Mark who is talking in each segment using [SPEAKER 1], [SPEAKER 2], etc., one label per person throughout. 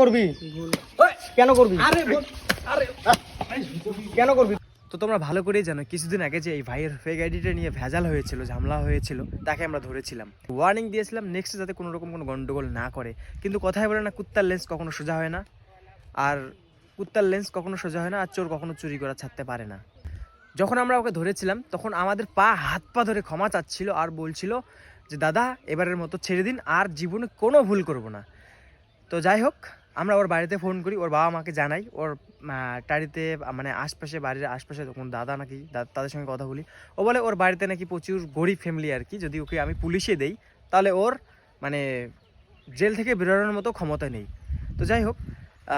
[SPEAKER 1] করবি? কেন করবি? কেন করবি? তো তোমরা ভালো করেই জানো কিছুদিন আগে যে এই ভাইয়ের ফেক আইডিটা নিয়ে ভেজাল হয়েছিল ঝামেলা হয়েছিল তাকে আমরা ধরেছিলাম। ওয়ার্নিং দিয়েছিলাম নেক্সট যাতে কোনো রকম কোনো গন্ডগোল না করে। কিন্তু কথায় বলে না কুত্তার লেন্স কখনো সোজা হয় না। আর কুত্তার লেন্স কখনো সোজা হয় না আর চোর কখনো চুরি করা ছাড়তে পারে না। যখন আমরা ওকে ধরেছিলাম তখন আমাদের পা হাত পা ধরে ক্ষমা চাচ্ছিল আর বলছিল যে দাদা এবারের মতো ছেড়ে দিন আর জীবনে কোনো ভুল করব না। তো যাই হোক আমরা ওর বাড়িতে ফোন করি, ওর বাবা মাকে জানাই। ওর টাড়িতে মানে আশপাশে, বাড়ির আশপাশে কোনো দাদা নাকি তাদের সঙ্গে কথা বলি। ও বলে, ওর বাড়িতে নাকি প্রচুর গরিব ফ্যামিলি আর কি, যদি ওকে আমি পুলিশে দেই, তাহলে ওর মানে জেল থেকে বেরোনোর মতো ক্ষমতা নেই। তো যাই হোক,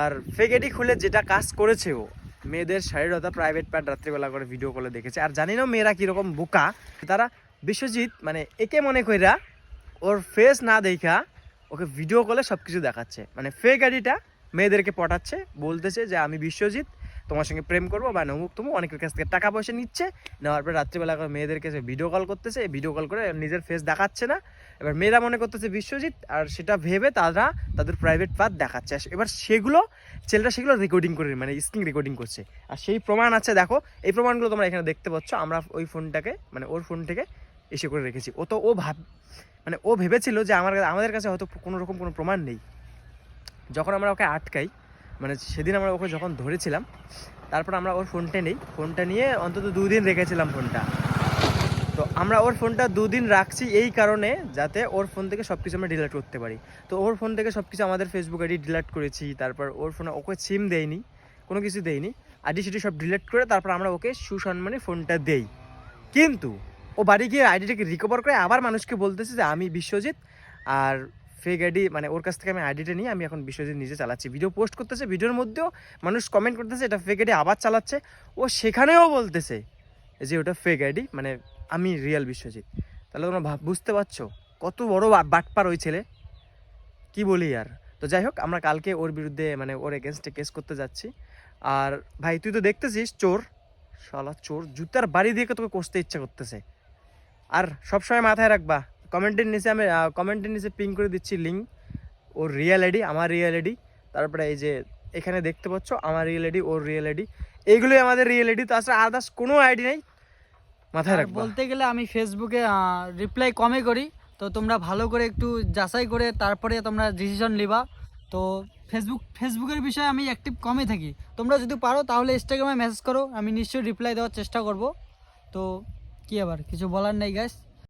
[SPEAKER 1] আর ফেগেডি খুলে যেটা কাজ করেছে ও, মেয়েদের শারীরতা প্রাইভেট পার্ট রাত্রিবেলা করে ভিডিও কলে দেখেছে। আর জানি না মেয়েরা কীরকম বোকা, তারা বিশ্বজিৎ মানে একে মনে কইরা ওর ফেস না দেখা ওকে ভিডিও কলে সব কিছু দেখাচ্ছে। মানে ফেক আইডিটা মেয়েদেরকে পটাচ্ছে, বলতেছে যে আমি বিশ্বজিৎ, তোমার সঙ্গে প্রেম করব বা নমুক তমুক, অনেকের কাছ থেকে টাকা পয়সা নিচ্ছে। নেওয়ার পরে রাত্রিবেলা করে মেয়েদেরকে ভিডিও কল করতেছে ভিডিও কল করে নিজের ফেস দেখাচ্ছে না। এবার মেয়েরা মনে করতেছে বিশ্বজিৎ, আর সেটা ভেবে তারা তাদের প্রাইভেট পাথ দেখাচ্ছে। এবার সেগুলো, ছেলেরা সেগুলো রেকর্ডিং করে মানে স্ক্রিন রেকর্ডিং করছে। আর সেই প্রমাণ আছে, দেখো, এই প্রমাণগুলো তোমরা এখানে দেখতে পাচ্ছ। আমরা ওই ফোনটাকে মানে ওর ফোন থেকে এসে করে রেখেছি। ও তো, ও ভাব মানে ও ভেবেছিল যে আমার আমাদের কাছে হয়তো কোনো রকম কোনো প্রমাণ নেই। যখন আমরা ওকে আটকাই মানে সেদিন আমরা ওকে যখন ধরেছিলাম, তারপর আমরা ওর ফোনটা নেই। ফোনটা নিয়ে অন্তত দুদিন রেখেছিলাম ফোনটা। তো আমরা ওর ফোনটা দুদিন রাখছি এই কারণে যাতে ওর ফোন থেকে সব কিছু আমরা ডিলিট করতে পারি। তো ওর ফোন থেকে সব কিছু আমাদের ফেসবুক আইডি ডিলিট করেছি, তারপর ওর ফোনে ওকে সিম দেয়নি, কোনো কিছু দেয়নি। আইডি সিডি সব ডিলিট করে তারপর আমরা ওকে সুসম্মানে ফোনটা দেই। কিন্তু ও বাড়ি গিয়ে আইডিটাকে রিকভার করে আবার মানুষকে বলতেছে যে আমি বিশ্বজিৎ আর ফেক আইডি মানে ওর কাছ থেকে আমি আইডিটা নিয়ে আমি এখন বিশ্বজিৎ নিজে চালাচ্ছি। ভিডিও পোস্ট করতেছে ভিডিওর মধ্যেও মানুষ কমেন্ট করতেছে, এটা ফেক আইডি আবার চালাচ্ছে। ও সেখানেও বলতেছে যে ওটা ফেক আইডি মানে আমি রিয়েল বিশ্বজিৎ। তাহলে তোমরা ভাব- বুঝতে পারছ? কত বড় বাটপার ওই ছেলে। কি বলি আর? তো যাই হোক, আমরা কালকে ওর বিরুদ্ধে মানে ওর এগেনস্টে কেস করতে যাচ্ছি। আর ভাই, তুই তো দেখতেছিস, চোর। শালা চোর, জুতার বাড়ি দিয়ে তোকে কষতে ইচ্ছা করতেছে। আর সবসময় মাথায় রাখবা কমেন্টের নিচে আমি কমেন্টের নিচে পিং করে দিচ্ছি লিঙ্ক ওর রিয়েল আইডি আমার রিয়েল আইডি তারপরে এই যে এখানে দেখতে পাচ্ছ আমার রিয়েল আইডি ওর রিয়েল আইডি এইগুলোই আমাদের রিয়েল আইডি তাছাড়া আদার্স কোনো আইডি নেই মাথায় রাখবা।
[SPEAKER 2] বলতে গেলে আমি ফেসবুকে রিপ্লাই কমে করি তো তোমরা ভালো করে একটু যাচাই করে তারপরে তোমরা ডিসিশন নিবা তো ফেসবুক ফেসবুকের বিষয়ে আমি অ্যাক্টিভ কমই থাকি। তোমরা যদি পারো তাহলে ইনস্টাগ্রামে মেসেজ করো আমি নিশ্চয়ই রিপ্লাই দেওয়ার চেষ্টা করব তো কি আবার? কিছু বলার নেই গ্যাস